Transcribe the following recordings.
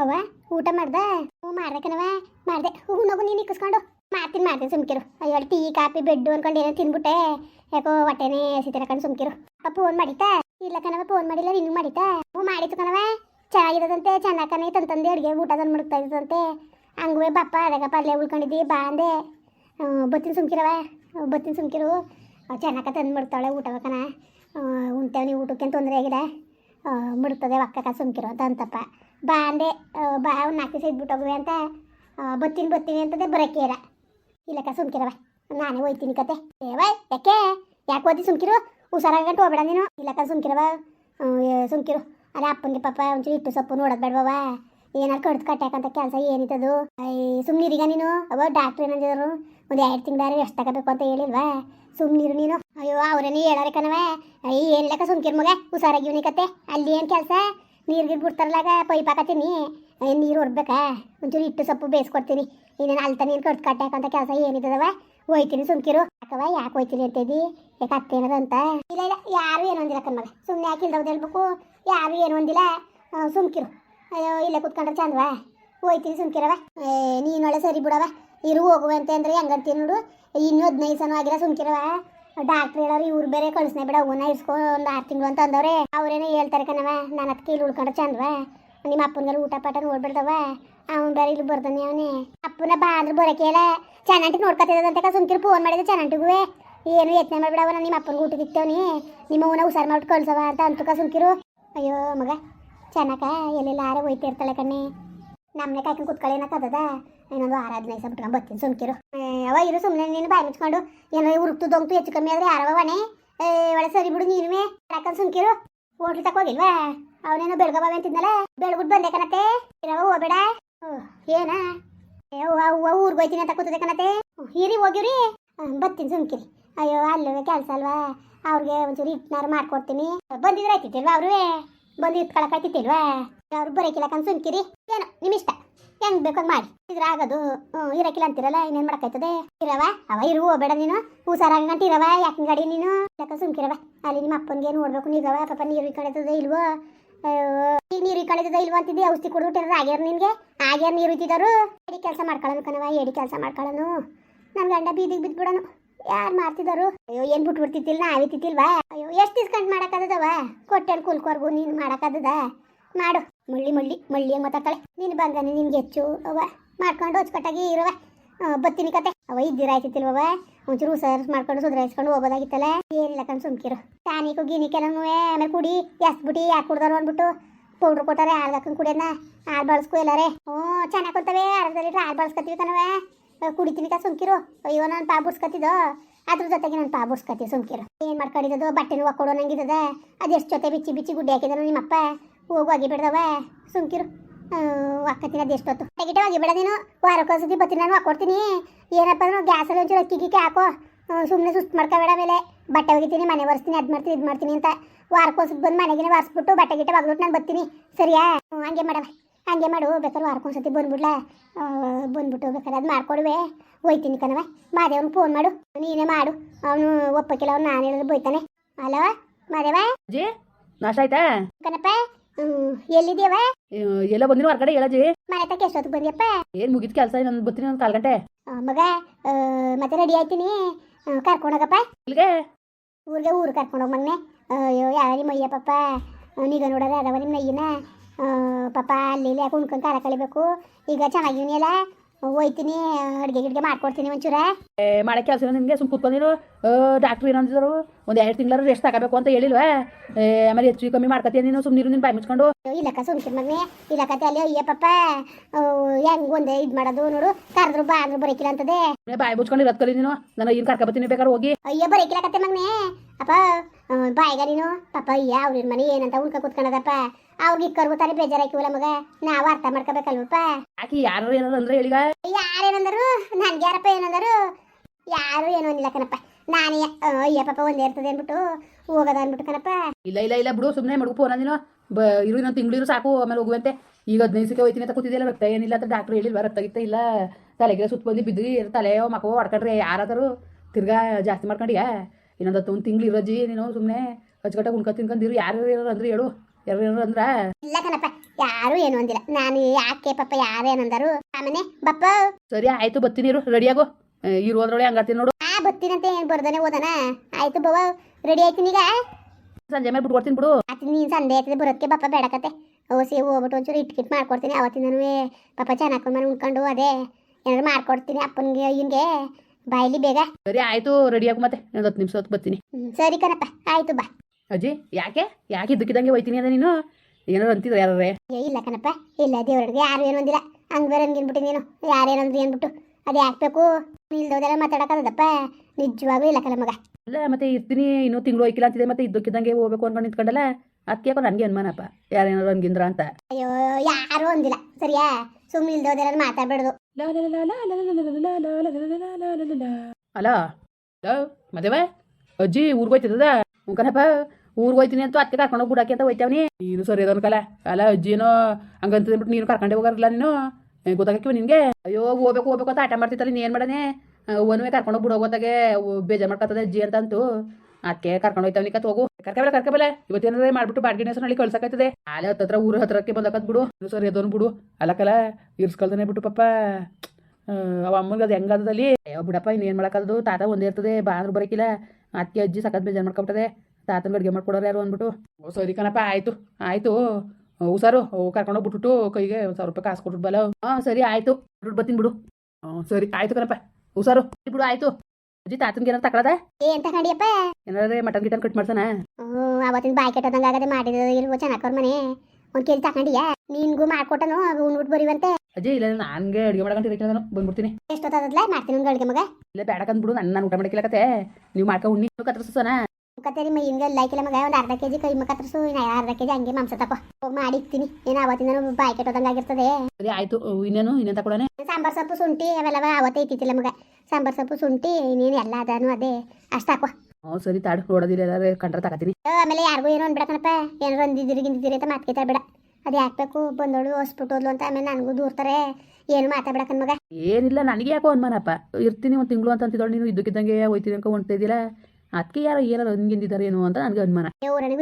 ಅವ್ವ, ಊಟ ಮಾಡ್ದ? ಹ್ಞೂ ಮಾಡ್ದೆ ಮಾಡ್ದೆ. ಹ್ಞೂ ನಗು ನೀನು ಇಕ್ಕಿಸ್ಕೊಂಡು. ಮಾಡ್ತೀನಿ ಮಾಡ್ತೀನಿ, ಸುಮ್ಕಿರು. ಅಯ್ಯೋ ಟೀ, ಕಾಫಿ, ಬೆಡ್ಡು ಅನ್ಕೊಂಡು ಏನೋ ತಿನ್ಬಿಟ್ಟೆ. ಯಾಕೋ ಹೊಟ್ಟೆನೇ ಹಸಿತಿರ ಕಣ್, ಸುಮ್ಕಿರು. ಅಪ್ಪ ಫೋನ್ ಮಾಡಿತ ಇಲ್ಲ ಕಣವ ಫೋನ್ ಮಾಡಿಲ್ಲ, ನಿನಗೆ ಮಾಡಿತಾ ಹ್ಞೂ, ಮಾಡಿತ್ತು ಕಣವ ಚೆನ್ನಾಗಿರೋದಂತೆ ಚೆನ್ನಾಕನೇ ತಂತಂದೆ ಅಡುಗೆ, ಊಟ ತಂದು ಮುಡುಕ್ತಾ ಇದ್ದಂತೆ ಹಂಗುವೆ ಬಪ್ಪ ಅದಾಗ ಪಲ್ಯ ಉಳ್ಕೊಂಡಿದ್ದಿ, ಬಾ ಅಂದೆ. ಬತ್ತಿನ ಸುಮ್ಕಿರವ ಬತ್ತಿನ, ಸುಮ್ಕಿರು. ಚೆನ್ನಾಗ ತಂದು ಮುಡ್ತಾಳೆ ಊಟವ ಕಣ ನೀವು ಊಟಕ್ಕೆ ತೊಂದರೆ ಆಗಿದೆ ಮುಡ್ತದೆ ಒಕ್ಕಕ, ಸುಮ್ಕಿರು, ಅಂತ ಅಂತಪ್ಪ. ಬಾ ಅಂದೆ ಬಾ ಒಂದು ನಾಲ್ಕು ದಿವಸ ಇದ್ಬಿಟ್ಟೋಗುವೆ ಅಂತ ಬತ್ತೀನಿ ಬತ್ತೀನಿ ಅಂತದೆ ಬರೋಕೇರ ಇಲ್ಲಕ್ಕ ಸುಮ್ಕಿರವ ನಾನೇ ಹೋಯ್ತೀನಿ ಕತೆ. ಏವ ಯಾಕೆ? ಯಾಕೆ ಓದಿ ಸುಮ್ಕಿರು? ಹುಷಾರಾಗಂಟು ಹೋಗ್ಬೇಡ ನೀನು. ಇಲ್ಲಕ್ಕ ಸುಮ್ಕಿರವ ಏ, ಸುಮ್ಕಿರು. ಅಲ್ಲ ಅಪ್ಪನಿಗೆ ಪಾಪ ಒಂಚೂರು ಇಟ್ಟು ಸೊಪ್ಪು ನೋಡೋದು ಬೇಡವ ಏನಾರು ಕಡ್ದು ಕಟ್ಟಾಕಂತ ಕೆಲಸ ಏನಿತ್ತದು? ಸುಮ್ಮನಿರೀಗ ನೀನು? ಅವ ಡಾಕ್ಟ್ರ್ ಏನಂದಿದ್ರು ಒಂದು ಎರಡು ತಿಂಗಳಾರು ಎಷ್ಟು ತಗೋಬೇಕು ಅಂತ ಹೇಳಿಲ್ವಾ? ಸುಮ್ನಿರು ನೀನು. ಅಯ್ಯೋ ಅವ್ರೇನೇ ಹೇಳಾರೆ ಏನ್ ಲೆಕ್ಕ ಸುಮ್ಕಿರ್ ಮಗ. ಹುಷಾರಾಗಿವ್ನಿ ಕತೆ. ಅಲ್ಲಿ ಏನು ಕೆಲಸ? ನೀರು ಗಿರ್ ಬಿಡ್ತಾರಲ್ಲಾಗ ಪೈಪ್ ಹಾಕತ್ತೀನಿ. ನೀರು ಹೊಡ್ಬೇಕಾ ಒಂಚೂರು ಇಟ್ಟು ಸೊಪ್ಪು ಬೇಯಿಸ್ಕೊಡ್ತೀನಿ ಇನ್ನೇನು ನೀರು ಏನು ಕಟ್ ಕಟ್ಟಾಕಂತ ಕೆಲಸ ಏನಿದ್ದದವ ಹೋಯ್ತೀನಿ ಸುಮ್ಕಿರು. ಅಕ್ಕವ ಯಾಕೆ ಹೋಯ್ತೀನಿ ಇರ್ತೈತಿ ಯಾಕೆ ಅತ್ತೆ ಅಂತ ಇಲ್ಲ ಇಲ್ಲ, ಯಾರು ಏನು ಅಂದಿಲ್ಲ ಕಣ್ಮಗ ಸುಮ್ಮನೆ ಯಾಕೆ ಇಲ್ದವ್ದು ಹೇಳ್ಬೇಕು? ಯಾರು ಏನು ಒಂದಿಲ್ಲ ಸುಮ್ಕಿರು. ಅಯ್ಯೋ, ಇಲ್ಲೇ ಕುತ್ಕೊಂಡ್ರೆ ಚಂದವಾ? ಹೋಯ್ತೀನಿ ಸುಮ್ಕಿರವ ಏ ನೀನೊಳೆ ಸರಿ ಬಿಡವ ಇರು ಹೋಗುವಂತೆ ಅಂದ್ರೆ ಹೆಂಗಂತೀನಿ ನೋಡು. ಇನ್ನೂ ಹದಿನೈದು ಸಲ ಆಗಿಲ್ಲ ಸುಮ್ಕಿರವ ಡಾಕ್ಟ್ರ್ ಹೇಳೋರು ಇವ್ರು ಬೇರೆ ಕಳಿಸ್ನೆ ಬಿಡ ಓನ ಇಸ್ಕೊ ಒಂದು ಆರು ತಿಂಗಳು ಅಂತ ಅಂದವ್ರೆ. ಅವ್ರೇನೋ ಹೇಳ್ತಾರೆ ಕಣವ ನಾನು ಅದಕ್ಕೆ ಇಲ್ಲಿ ಉಳ್ಕೊಂಡ್ರೆ ಚಂದವಾ. ನಿಮ್ಮ ಅಪ್ಪನಿಗೆಲ್ಲ ಊಟ ಪಾಠ ನೋಡ್ಬಿಡ್ದವ ಅವ್ನು ಬೇರೆ ಇಲ್ಲಿ ಬರ್ತಾನೆ ಅವನೇ. ಅಪ್ಪನ ಬಾ ಅಂದ್ರೆ ಬರೋಕೆ ಇಲ್ಲ ಚೆನ್ನಾಗಿ ನೋಡ್ಕೊತಿದಂತೆ ಸುಮ್ಕಿರು ಫೋನ್ ಮಾಡಿದ್ರೆ ಚೆನ್ನಾಗಿಗುವೆ ಏನು ಯತ್ನೆ ಮಾಡ್ಬಿಡವ ನಿಮ್ಮ ಅಪ್ಪನಿಗೆ ಊಟಕ್ಕೆ ಇತ್ತವನಿ. ನಿಮ್ಮ ಅವನ ಹುಷಾರು ಮಾಡ್ಬಿಟ್ಟು ಕಳ್ಸವ ಅಂತ ಅಂತಕ ಸುಮ್ಕಿರು. ಅಯ್ಯೋ ಮಗ, ಚೆನ್ನಾಗ? ಎಲ್ಲೆಲ್ಲ ಆರೆ ಹೋಯ್ತಿರ್ತಾಳೆ ಕಣ್ಣೆ ನಮ್ಮನೆ ಕಾಯ್ಕೊಂಡು ಕುತ್ಕೊಳ್ಳೇನಕ್ಕದ ಇನ್ನೊಂದು ವಾರ ಬಿಟ್ಕೊಂಡು ಬರ್ತೀನಿ ಸುಮ್ಕಿರು ಅವ ಇರು ಸುಮ್ಮನೆ ನೀನು ಬಾಯಿ ಮುಚ್ಕೊಂಡು. ಏನೋ ಉರುಕ್ತು ದೊಂಗ್ತು ಹೆಚ್ಚು ಕಮ್ಮಿ ಆದ್ರೆ ಯಾರವ ಏ ಒಳ್ಳೆ ಸರಿ ಬಿಡು ನೀನುವೆ ಯಾಕಂದ್ ಸುಮ್ಕಿರು ಹೋಟ್ಲು ತಕ್ಕ ಹೋಗಿಲ್ವಾ? ಅವನೇನೋ ಬೆಳಗಾವೆ ಅಂತಿದ್ನಲ್ಲ? ಬೆಳಗ್ಬಿಟ್ಟು ಬಂದೆ ಕಣತೆ. ಇರವ ಹೋಗ್ಬೇಡ ಏನ? ಊರ್ಗ್ ಹೋಯ್ತೀನಿ ಅಂತ ಕೂತದೆ ಕಣತೆ. ಇರಿ ಹ್ಮ್, ಬರ್ತೀನಿ ಸುಮ್ಕಿರಿ ಅಯ್ಯೋ ಅಲ್ಲವೇ ಕೆಲಸ ಅಲ್ವಾ? ಅವ್ರಿಗೆ ಒಂಚೂರು ಹಿಟ್ನಾರು ಮಾಡ್ಕೊಡ್ತೀನಿ. ಬಂದಿದ್ರೆ ಆಯ್ತಿತ್ತಿಲ್ವಾ ಅವ್ರುವೆ? ಬಂದು ಇತ್ಕೊಳಕಾಯ್ತಿಲ್ವಾ ಅವ್ರು ಬರೋಕಿಲ್ಲ ಕನ್ಸು ಸುಮ್ಕಿರಿ. ಏನೋ ಇಷ್ಟ ಹೆಂಗ್ ಬೇಕು ಮಾಡಿ. ಇದ್ರ ಆಗೋದು. ಹ್ಮ್, ಇರಕಿಲ್ಲ ಅಂತಿರಲ್ಲ, ಇನ್ನೇನ್ ಮಾಡಕ್ಕಾಯ್ತದೆ? ಇರವ ಅವ ಇರು ಬೇಡ ನೀನು. ಹುಷಾರಾಗಂಟ ಇರವ ಯಾಕೆ ಗಾಡಿ ನೀನು? ಯಾಕ ಸುಮ್ಕಿರವ ಅಲ್ಲಿ ನಿಮ್ಮ ಅಪ್ಪನ್ಗೆ ನೋಡ್ಬೇಕು ನೀಗವ ಪಾಪ ನೀರು ಇಕ್ಕಳತದ ಇಲ್ವೋ? ಈಗ ನೀರು ಇಕ್ಕಳತದ ಇಲ್ವೋ ಅಂತಿದ್ದೆ? ಔಷಧಿ ಕೊಡ್ಬಿಟ್ಟಿರ ಆಗ್ಯಾರ ನಿನ್ಗೆ? ಆಗ್ಯಾರ ನೀರು ಇದ್ದಿದ್ದಾರು ಎಡಿ ಕೆಲಸ ಮಾಡ್ಕೊಳ್ಳೋನು ಕಣವ ಎಡಿ ಕೆಲಸ ಮಾಡ್ಕೊಳ್ಳೋನು ನನ್ನ ಗಂಡ ಬೀದಿಗೆ ಬಿದ್ಬಿಡೋನು. ಯಾರು ಮಾಡ್ತಿದ್ದಾರು ಅಯ್ಯೋ, ಏನ್ ಬಿಟ್ಬಿಡ್ತಿತ್ತಿಲ್ಲ ನಾವಿತ್ತಿಲ್ವಾ ಅಯ್ಯೋ, ಎಷ್ಟು ಡಿಸ್ಕೌಂಟ್ ಮಾಡಕ್ಕಾದದವ ಕೊಟ್ಟೆನ್ ಕುಲ್ಕೋರ್ಗು ನೀನು ಮಾಡಕ್ಕಾದದ ಮಾಡು. ಮುಳ್ಳಿ ಮುಳ್ಳಿ, ಮಳ್ಳಿ ಮಾತಾಡ್ತಾಳೆ. ನೀನು ಬಂದಾನೆ, ನಿನ್ಗೆ ಹೆಚ್ಚು ಅವ ಮಾಡ್ಕೊಂಡು ಹೊಚ್ಕಟ್ಟಾಗಿ ಇರುವ. ಬತ್ತೀನಿ ಕತೆ. ಅವ ಇದ್ದಿರಾಯ್ತಿಲ್ವವ ಒಂಚೂರು ಹುಷಾರ್ ಮಾಡ್ಕೊಂಡು ಸುಧಾರಿಸ್ಕೊಂಡು ಹೋಗೋದಾಗಿತ್ತಲ್ಲ? ಏನಿಲ್ಲ ಕಣ್ ಸುಮ್ಕಿರು ಟಾನಿಕು ಗಿನಿಕೆಲ್ಲನೂ ಆಮೇಲೆ ಕುಡಿ, ಎಸ್ ಬಿಟ್ಟು ಯಾಕೆ ಕುಡ್ದಾರು ಅಂದ್ಬಿಟ್ಟು ಪೌಡ್ರ್ ಕೊಟ್ಟಾರೆ, ಹಾಲು ಹಾಕೊಂಡು ಕುಡಿಯನ್ನ ಹಾಲು ಬಳಸ್ಕೊ ಎಲ್ಲಾರೆ. ಹ್ಞೂ, ಚೆನ್ನಾಗಿ ಕೊಡ್ತವೆ ಅರ್ಧ ಲೀಟ್ರ್ ಹಾಲು ಬಳಸ್ಕೊತೀವಿ ಕಣವೆ ಕುಡಿತೀನಿ ಕಾ ಸುಮ್ಕಿರು. ಅಯ್ಯೋ, ನಾನು ಪಾ ಬುಡ್ಸ್ಕೊತಿದ್ದೋ ಅದ್ರ ಜೊತೆಗೆ ನಾನು ಪಾ ಬುಡ್ಸ್ಕತ್ತಿ ಸುಮ್ಕಿರು. ಏನು ಮಾಡ್ಕೊಂಡಿದ್ದದು? ಬಟ್ಟೆನೂ ಒಕ್ಕೊಡೋ ನಂಗಿದ್ದದ. ಅದೆಷ್ಟು ಜೊತೆ ಬಿಚ್ಚಿ ಬಿಚ್ಚಿ ಗುಡ್ಡೆ ಹಾಕಿದಾನ ನಿಮ್ಮಪ್ಪ. ಹೋಗು, ಹೋಗಿ ಸುಮ್ಕಿರು. ಹಾಕತ್ತೀನಿ ಅದು ಎಷ್ಟೊತ್ತು. ಟಿಕೆಟ್ ಹೋಗಿ ಬಿಡ ನೀನು. ಬರ್ತೀನಿ, ನಾನು ಹಾಕೊಡ್ತೀನಿ ಏನಪ್ಪ ಅಂದ್ರೆ ಗ್ಯಾಸಲ್ಲಿ ಒಂಚೂರು ಅಕ್ಕಿ ಗಿಕ್ಕಿ ಹಾಕೋ. ಸುಮ್ಮನೆ ಸುಸ್ತು ಮಾಡ್ಕೋಬೇಡ ಮೇಲೆ ಬಟ್ಟೆ ಒಗಿತೀನಿ, ಮನೆ ಒರೆಸ್ತೀನಿ, ಅದು ಮಾಡ್ತೀನಿ, ಇದು ಮಾಡ್ತೀನಿ ಅಂತ. ವಾರಕ್ಕೊಂದ್ಸತಿ ಬಂದು ಮನೆಗೆ ಒರೆಸ್ಬಿಟ್ಟು ಬಟ್ಟೆ ಗಿಟ್ಟೆ ಒಗ್ಬಿಟ್ಟು ನಾನು ಬರ್ತೀನಿ. ಸರಿಯಾ? ಹಂಗೆ ಮಾಡವ ಹಂಗೆ ಮಾಡು ಬೇಕಾದ್ರೆ ವಾರಕ್ಕೊಂದು ಸತಿ ಬಂದ್ಬಿಡ್ಲ? ಬಂದ್ಬಿಟ್ಟು ಬೇಕಾದ್ರೆ ಅದು ಮಾಡ್ಕೊಡುವೆ. ಹೋಯ್ತೀನಿ ಕಣವ ಮಾದೇವನ್ ಫೋನ್ ಮಾಡು. ನೀನೇ ಮಾಡು. ಅವನು ಒಪ್ಪಕ್ಕಿಲ್ಲ ಅವ್ನು ನಾನು ಹೇಳಿದ್ರೆ ಬೈತಾನೆ. ಅಲವ ಮಾದೇವ? ಅಜ್ಜಿ ನಾಷ್ಟ ಆಯ್ತಾ? ಕಣಪ್ಪ ಎಲ್ಲಿದ್ಯವ ಎಲ್ಲ ಬಂದಿನ ಹೊರಗಡೆ ಹೇಳಜಿ ಮನೆ ತಕ್ಕ ಎಷ್ಟೊತ್ತು ಬಂದಿಯಪ್ಪ? ಏನು ಮುಗಿದ ಕೆಲಸ ನಾನು ಬರ್ತೀನಿ ಒಂದು ಕಾಲು ಗಂಟೆ ಮಗ ಮತ್ತೆ ರೆಡಿ ಆಯ್ತೀನಿ. ಕರ್ಕೊಂಡೋಗಪ್ಪ ಇಲ್ಲಿಗೆ ಊರಿಗೆ ಊರು ಕರ್ಕೊಂಡೋಗ ಮಗನೆ. ಅಯ್ಯೋ ಯಾವ ನಿಮ್ಮ ಅಯ್ಯ ಪಾಪ? ನೀಗ ನೋಡೋದು ಅದವ ನಿಮ್ಮ ನಯ್ಯನ? ಆ, ಪಾಪ ಅಲ್ಲಿ ಇಲ್ಲಿ ಯಾಕೆ ಉಣ್ಕೊಂಡು ಕಾರ ಕಳಿಬೇಕು ಈಗ ಚೆನ್ನಾಗಿವ್ನಿ ಅಲ್ಲ ಹೋಯ್ತೀನಿ ಅಡುಗೆ ಗಿಡ್ಗೆ ಮಾಡ್ಕೊಡ್ತೀನಿ ಒಂಚೂರ. ಏ, ಮಾಡೋ ಕೆಲಸ ನಿನಗೆ ಸುಮ್ಮ ಕೂತ್ಕೊಂಡಿರು ಡಾಕ್ಟ್ರು ಏನಂದಿದ್ರು ಒಂದು ಎರಡು ತಿಂಗಳು ರೆಸ್ಟ್ ತಗೋಬೇಕು ಅಂತ ಹೇಳಿಲ್ವಾ? ಆಮೇಲೆ ಹೆಚ್ಚು ಕಮ್ಮಿ ಮಾಡ್ಕತ್ತೀನಿ ನೀನು ಸುಮ್ಮನಿರು ನಿನ್ನ ಬಾಯಿ ಮುಚ್ಕೊಂಡು. ಇಲ್ಲಕ್ಕ ಸುಮ್ಕಿರ್ ಮಗನೆ ಇಲ್ಲಕತ್ತೆ ಅಲ್ಲಿ ಅಯ್ಯ ಪಾಪ. ಹೆಂಗ್ ಒಂದೇ ಇದು ಮಾಡೋದು ನೋಡು. ಕರೆದ್ರು ಬಾ ಅಂದ್ರು ಬರೀಕಿಲ್ಲ ಅಂತದೆ. ಬಾಯಿ ಮುಚ್ಕೊಂಡು ಕಲಿ ನೀನು. ನಾನು ಏನು ಕರ್ಕೊಬತ್ತೀನಿ ಬೇಕಾದ್ರೆ ಹೋಗಿ. ಅಯ್ಯ ಬರೀಕಿಲ್ಲ ಕತ್ತೆ ಮಗನೆ ಅಪ್ಪ ಬಾಯಿಗ ನೀನು. ಪಾಪ ಅಯ್ಯ ಅವ್ರ ಮನೆ ಏನಂತ ಉಳ್ಕ ಕುತ್ಕೊಳ್ಳೋದಪ್ಪ ಅವ್ರಿಗೆ ಬೇಜಾರ್ ಬೇಜಾರಾಕಿವಲ್ಲ ಮಗ ನಾವು ಅರ್ಥ ಮಾಡ್ಕೋಬೇಕಲ್ವಪ್ಪ ಆಕಿ ಯಾರು ಏನಾರು ಅಂದ್ರೆ ಹೇಳಿಗ ಯಾರೇನಂದರು ನನ್ಗೆ ಯಾರಪ್ಪ ಏನಂದರು ಯಾರು ಏನೋ ಅಂದಿಲ್ಲ ಕಣಪ್ಪ ನಾನೇ ಅಯ್ಯ ಪಾಪ ಒಂದೇ ಇರ್ತದೆ ಅಂದ್ಬಿಟ್ಟು ಹೋಗದ ಅಂದ್ಬಿಟ್ಟು ಕಣಪ್ಪ ಇಲ್ಲ ಇಲ್ಲ ಇಲ್ಲ ಬಿಡು ಸುಮ್ಮನೆ ಮಡಗು ಫೋನ್ ನೀನು ಬ ಇರು ಇನ್ನೊಂದು ತಿಂಗಳಿರು ಸಾಕು ಆಮೇಲೆ ಹೋಗುವಂತೆ ಈಗ ಹದಿನೈದು ಸಿಕ್ಕ ಹೋಯ್ತೀನಿ ಅಂತ ಕೂತಿದ್ದಿಲ್ಲ ರಕ್ತ ಏನಿಲ್ಲ ಅಂತ ಡಾಕ್ಟರ್ ಹೇಳಿ ರಕ್ತ ತಗಿತ ಇಲ್ಲ ತಲೆಗೆ ಸುತ್ತ ಬಂದು ಬಿದ್ದಿ ತಲೆ ಮಕ್ಕಳು ಹೊಡ್ಕೊಂಡ್ರೆ ಯಾರಾದರೂ ತಿರ್ಗಾ ಜಾಸ್ತಿ ಮಾಡ್ಕೊಂಡಿಯಾ ಇನ್ನೊಂದು ಹತ್ತು ಒಂದು ತಿಂಗಳು ಇರೋಜಿ ನೀನು ಸುಮ್ಮನೆ ಅಚ್ಚುಕಟ್ಟಾಗಿ ಉಣ್ಕೊ ತಿನ್ಕೊಂಡಿರು ಯಾರು ಇರೋರು ಅಂದ್ರೆ ಹೇಳು ಯಾರು ಅಂದ್ರ? ಇಲ್ಲ ಕಣಪ್ಪ ಯಾರು ಏನು ಅಂದಿಲ್ಲ. ನಾನು ಯಾಕೆ ಪಾಪ ಯಾರು ಏನಂದರು ಆಮೇಲೆ ಬಪ್ಪ. ಸರಿ ಆಯ್ತು ಬತ್ತೀನಿ ಇರು ರೆಡಿಯಾಗು ಇರು ಅಂದ್ರೊಳಗೆ ಹಂಗಾರ್ತೀನಿ ನೋಡು. ಆ ಬತ್ತಿನಂತೆ ಏನು ಬರ್ದಾನೆ ಓದನ ಆಯ್ತು ಬವ ರೆಡಿ ಆಯ್ತೀನಿ ಈಗ. ಸಂಜೆ ಮೇಲೆ ಬಿಟ್ಕೊಡ್ತೀನಿ ಬಿಡು. ಆತ ನೀನ್ ಸಂಜೆ ಆಯ್ತದೆ ಬರೋದಕ್ಕೆ ಪಾಪ ಬೇಡಕತ್ತೆ ಓಸಿ ಹೋಗ್ಬಿಟ್ಟು ಒಂಚೂರು ಇಟ್ ಕಿಟ್ ಮಾಡ್ಕೊಡ್ತೀನಿ. ಅವತ್ತಿಂದನೂ ಪಾಪ ಚೆನ್ನಾಗಿ ಮನೆ ಉಣ್ಕೊಂಡು ಅದೇ ಏನಾದ್ರು ಮಾಡ್ಕೊಡ್ತೀನಿ ಅಪ್ಪನಿಗೆ ಅಯ್ಯನ್ಗೆ. ಬಾಯ್ಲಿ ಬೇಗ. ಸರಿ ಆಯ್ತು ರೆಡಿಯಾಗು ಮತ್ತೆ. ಒಂದು ಹತ್ತು ನಿಮಿಷ ಹೊತ್ತು ಬರ್ತೀನಿ. ಸರಿ ಕಣಪ್ಪ ಆಯ್ತು ಬಾ. ಅಜ್ಜಿ ಯಾಕೆ ಯಾಕೆ ದುಕ್ಕಿದಂಗೆ ಹೋಯ್ತೀನಿ ಅದ ನೀನು ಏನೋ ಅಂತಿದ್ರು ಯಾರೇ ಏ ಇಲ್ಲ ಕಣಪ್ಪ ಇಲ್ಲ ದೇವ್ರಿಗೆ ಯಾರು ಏನು ಅಂದಿಲ್ಲ ಹಂಗ್ ಬೇರೆ ಹಂಗಿನ್ಬಿಟ್ಟು ನೀನು ಯಾರೇನಂದ್ರಿ ಅಂದ್ಬಿಟ್ಟು ಅದು ಹಾಕ್ಬೇಕು ಇಲ್ದೋದೆಲ್ಲ ಮಾತಾಡಕ್ಕದಪ್ಪ ನಿಜವಾಗ್ಲೂ ಇಲ್ಲ ಕಲ ಮಗ ಇಲ್ಲ ಮತ್ತೆ ಇರ್ತೀನಿ ಇನ್ನೂ ತಿಂಗಳು ಹೋಯ್ಕಿಲ್ಲ ಅಂತಿದೆ ಮತ್ತೆ ಇದ್ದಕ್ಕಿದ್ದಂಗೆ ಹೋಗ್ಬೇಕು ಅನ್ಕೊಂಡು ನಿಂತ್ಕೊಂಡಲ್ಲ ಅದಕ್ಕೆ ಯಾಕೋ ನನಗೆ ಅನುಮಾನಪ್ಪ ಯಾರೇನಾದ್ರು ಹಂಗಿಂದ್ರ ಅಂತ ಅಯ್ಯೋ ಯಾರು ಅಂದಿಲ್ಲ ಸರಿಯಾ ಸುಮ್ಮನೆ ಇಲ್ದೋದೆಲ್ಲ ಮಾತಾಡ್ಬೇಡ್ದು ಅಲ್ಲ ಮದುವೆ ಅಜ್ಜಿ ಊರ್ಗೋಯ್ತದ ಕಣಪ್ಪ ಊರ್ಗೆ ಹೋಯ್ತೀನಿ ಅಂತ ಅದಕ್ಕೆ ಕರ್ಕೊಂಡು ಹೋಗಿ ಬಿಡಾಕಿ ಅಂತ ಹೋಯ್ತಾವನಿ. ನೀನು ಸರಿ ಅದನ್ಕಲ್ಲ ಅಲ್ಲ ಅಜ್ಜಿನೋ ಹಂಗಂತ ಬಿಟ್ಟು ನೀನು ಕರ್ಕೊಂಡೆ ಹೋಗಾರಲ್ಲ ನೀನು? ಗೊತ್ತಾಗಕ್ಕೆ ನಿನಗೆ? ಅಯ್ಯೋ ಹೋಗ್ಬೇಕು ಹೋಗ್ಬೇಕು ಅಂತ ಆಟ ಮಾಡ್ತಿತ್ತಲ್ಲ ನೀನು ಏನು ಮಾಡನೆ ಒನ್ವೇ ಕರ್ಕೊಂಡು ಹೋಗಿ ಬಿಡೋಗೋತ್ತಾಗೆ ಬೇಜಾರು ಮಾಡ್ಕೊತದೆ ಅಜ್ಜಿ ಅಂತ ಅತ್ತೆ. ಅದಕ್ಕೆ ಕರ್ಕೊಂಡು ಹೋಯ್ತಾವನಿ ಕತ್ ಹೋಗು. ಕರ್ಕಬಲ್ಲ ಕರ್ಕಬಲ್ಲ ಇವತ್ತೇನಾದ್ರೆ ಮಾಡ್ಬಿಟ್ಟು ಬಾಡ್ಗೆ ಹಳ್ಳಿ ಕಳ್ಸಕತ್ತದೆ ಆಲೆ ಹತ್ತತ್ರ ಊರ ಹತ್ರಕ್ಕೆ ಬಂದಕತ್ ಬಿಡು. ನೀನು ಸರಿ ಅದನ್ನು ಬಿಡು. ಅಲ್ಲಕಲ್ಲ ಇರ್ಸ್ಕೊಳ್ತಾನೆ ಬಿಟ್ಟು ಪಾಪ. ಆ, ಅವ ಅಮ್ಮನಿಗೆ ಅದು ಹೆಂಗದಲ್ಲಿ ಅಯ್ಯೋ ಬಿಡಪ್ಪ ಇನ್ನೇನು ಮಾಡೋಕ್ಕದು ತಾತ ಒಂದೇ ಇರ್ತದೆ ಬಾ ಅಂದ್ರ ಬರಕಿಲ್ಲ. ಅದಕ್ಕೆ ಅಜ್ಜಿ ಸಖತ್ ಬೇಜಾರು ಮಾಡ್ಕೊಬಿಟ್ಟದೆ. ತಾತನ ಅಡುಗೆ ಮಾಡ್ಕೊಡೋರು ಯಾರು ಅಂದ್ಬಿಟ್ಟು ಓ ಸರಿ ಕಣಪ್ಪ ಆಯ್ತು ಆಯಿತು. ಹುಷಾರು. ಕರ್ಕೊಂಡು ಬಿಟ್ಬಿಟ್ಟು ಕೈಗೆ ಒಂದು ಸಾವಿರ ರೂಪಾಯಿ ಕಾಸು ಕೊಟ್ಟು ಬಲ ಹಾಂ ಸರಿ ಆಯ್ತು. ಬಿಟ್ಟು ಬರ್ತೀನಿ ಬಿಡು. ಹ್ಞೂ ಸರಿ ಆಯ್ತು ಕಣಪ್ಪ. ಹುಷಾರು. ಬಿಡು ಆಯ್ತು. ಅಜ್ಜಿ ತಾತನ್ಗೆ ಏನಾರು ತಗೊಳದ ಏ ಅಂತ ಏನಾರೇ ಮಟನ್ ಗಿಟನ್ ಕಟ್ ಮಾಡ್ಸಣ? ಹ್ಞೂ ಅವತ್ತಿನ ಬಾಯಿ ಕೆಟ್ಟದಂಗ ಆಗದೆ ಮಾಡಿದ ಇಲ್ವೋ ಚೆನ್ನಾಕವ್ರ ಮನೆ? ಒಂದ್ ಕೆಜಿ ತಗೊಂಡಿಯಾ ನಿನ್ಗೂ ಮಾಡ್ಕೊಟ್ಟನು ಉಂಡ್ಬಿಟ್ಟು ಬರೀವಂತೆ. ಅಜ್ಜಿ ಇಲ್ಲ ನನ್ಗೆ ಅಡುಗೆ ಮಾಡ್ಕೊಂಡು ಇರಕ್ಕೆ ನಾನು. ಬಂದ್ಬಿಡ್ತೀನಿ. ಎಷ್ಟೊತ್ತಾದದ್ಲ? ಮಾಡ್ತೀನಿ ಅಡುಗೆ ಮಗ. ಇಲ್ಲ ಬೇಡ ಬಿಡು ನನ್ನ ನಾನು ಊಟ ಮಾಡಿಕ್ಕಿಲ್ಲ ಕತೆ. ನೀವು ಮಾಡ್ಕೊ ಉಣ್ಣಿ. ಕತ್ರಸನ ಮುಖತ್ತೆ ಮೈ ಹಿಂಗೆ ಲೈಕಿಲ್ಲ ಮಗ ಒಂದು ಅರ್ಧ ಕೆಜಿ ಕೈ ಮುಖ ತರಿಸು ಅರ್ಧ ಕೆಜಿ ಹಂಗೆ ಮಾಂಸ ತಕೋ ಹೋಗಿ ಮಾಡಿ ಇಕ್ತೀನಿ ಏನು ಅವತ್ತಿಂದ ಬಾಯಿ ಕೆಟ್ಟೋದಂಗೆ ಆಗಿರ್ತದೆ ಅದೇ ಆಯ್ತು ಇನ್ನೇನು ಇನ್ನೇನು ತಗೊಳ್ಳೋಣ ಸಾಂಬಾರ್ ಸೊಪ್ಪು ಶುಂಠಿ ಅವೆಲ್ಲವ ಅವತ್ತೇ ಇತ್ತಿಲ್ಲ ಮಗ ಸಾಂಬಾರ್ ಸೊಪ್ಪು ಶುಂಠಿ ಇನ್ನೇನು ಎಲ್ಲ ಅದಾನು ಅದೇ ಅಷ್ಟು ಹಾಕೋ ಹ್ಞೂ ಸರಿ ತಾಡು ನೋಡೋದಿಲ್ಲ ಕಂಡ್ರೆ ತಗೋತೀನಿ ಆಮೇಲೆ ಯಾರಿಗೂ ಏನೋ ಅನ್ಬಿಡಕನಪ್ಪ ಏನಾರು ಅಂದಿದ್ದೀರಿ ಗಿಂದಿದ್ದೀರಿ ಅಂತ ಮಾತು ಬಿಡ ಬೇಡ ಅದು ಹಾಕ್ಬೇಕು ಬಂದೋಳು ಹೊಸ್ಬಿಟ್ಟು ಹೋದ್ಲು ಅಂತ ಆಮೇಲೆ ನನಗೂ ದೂರ್ತಾರೆ ಏನು ಮಾತಾಡ್ಬಿಡಕನ್ ಮಗ ಏನಿಲ್ಲ ನನಗೆ ಯಾಕೋ ಅನುಮಾನಪ್ಪ ಇರ್ತೀನಿ ಒಂದು ತಿಂಗಳು ಅಂತ ಅಂತಿದ್ದೋಳು ನೀನು ಇದ್ದಕ್ಕಿದ್ದಂಗೆ ಹೋಯ್ತೀನಿ ಅಂತ ಹೊಂಟ್ತಾ ಇದ್ದಿಲ್ಲ ಅದಕ್ಕೆ ಯಾರೋ ಏನಾರು ಹಂಗಿಂದಿದ್ದಾರೆ ಏನು ಅಂತ ನನಗೆ ಅನುಮಾನ.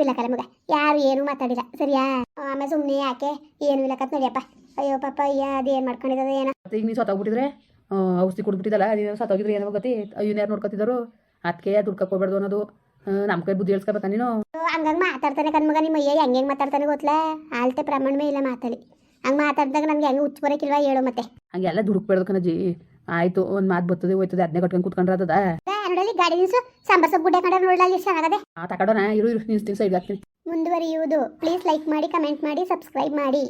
ಇಲ್ಲ ಕಲೆ ಮಗ ಯಾರು ಏನು ಮಾತಾಡಿಲ್ಲ. ಸರಿಯಾ? ಆಮೇಲೆ ಸುಮ್ಮನೆ ಯಾಕೆ? ಏನು ಇಲ್ಲ ಕತ್ ನಡಿಯಪ್ಪ. ಅಯ್ಯೋ ಪಾಪ ಅಯ್ಯ ಅದೇನು ಮಾಡ್ಕೊಂಡಿರೋದು ಏನೋ. ಮತ್ತೆ ಈಗ ನೀನು ಸತ್ತೋಗ್ಬಿಟ್ಟಿದ್ರೆ ಔಷಧಿ ಕುಡ್ಬಿಟ್ಟಿದ್ದಲ್ಲ ನೀನು ಸತ್ತೋಗಿದ್ರೆ ಏನೋ ಗೊತ್ತಿ? ಅಯ್ಯೋ ಯಾರು ನೋಡ್ಕೊತಿದ್ರು ಅದಕ್ಕೆ ದುಡ್ಕ ಕೊಡ್ಬಾರ್ದು ಅನ್ನೋದು. ನಮ್ಮ ಕೈ ಬುದ್ಧಿ ಹೇಳ್ಸ್ಕೊಬೇಕ ನೀನು? ಹಂಗಂಗೆ ಮಾತಾಡ್ತಾನೆ ಕಣ್ಮಗ ನಿಮ್ಮ ಅಯ್ಯ ಹೆಂಗೆ ಹೆಂಗೆ ಮಾತಾಡ್ತಾನೆ ಗೊತ್ತಲ್ಲ ಆಲ್ತೆ ಪ್ರಮಾಣವೇ ಇಲ್ಲ ಮಾತಾಡಿ ಹಂಗೆ ಮಾತಾಡಿದಾಗ ನನಗೆ ಹೆಂಗೆ ಹುಚ್ಚು ಬರೋಕಿಲ್ವಾ ಹೇಳು ಮತ್ತೆ. ಹಂಗೆಲ್ಲ ದುಡುಕ್ಬೇಡ್ದು ಕಣಜಿ ಆಯಿತು ಒಂದು ಮಾತು ಬರ್ತದೆ ಹೋಯ್ತದೆ ಅದನ್ನೇ ಕಟ್ಕೊಂಡು ಕೂತ್ಕೊಂಡ್ರೆ ನೋಡಲಿ ಗಾಡಿ ನಿಲ್ಸು ಸಾಂಬಾರ್ ಸೊಪ್ಪು ಗುಡ್ಡೆ ಕಂಡ್ರೆ ನೋಡಲಿ ಚೆನ್ನಾಗದೆ ಆ ತಕಡೋಣ ಇರು ಇರು ನಿಲ್ಸ್ತೀನಿ ಸೈಡ್ ಹಾಕ್ತೀನಿ ಮುಂದುವರಿಯುವುದು. ಪ್ಲೀಸ್ ಲೈಕ್ ಮಾಡಿ ಕಮೆಂಟ್ ಮಾಡಿ ಸಬ್ಸ್ಕ್ರೈಬ್ ಮಾಡಿ.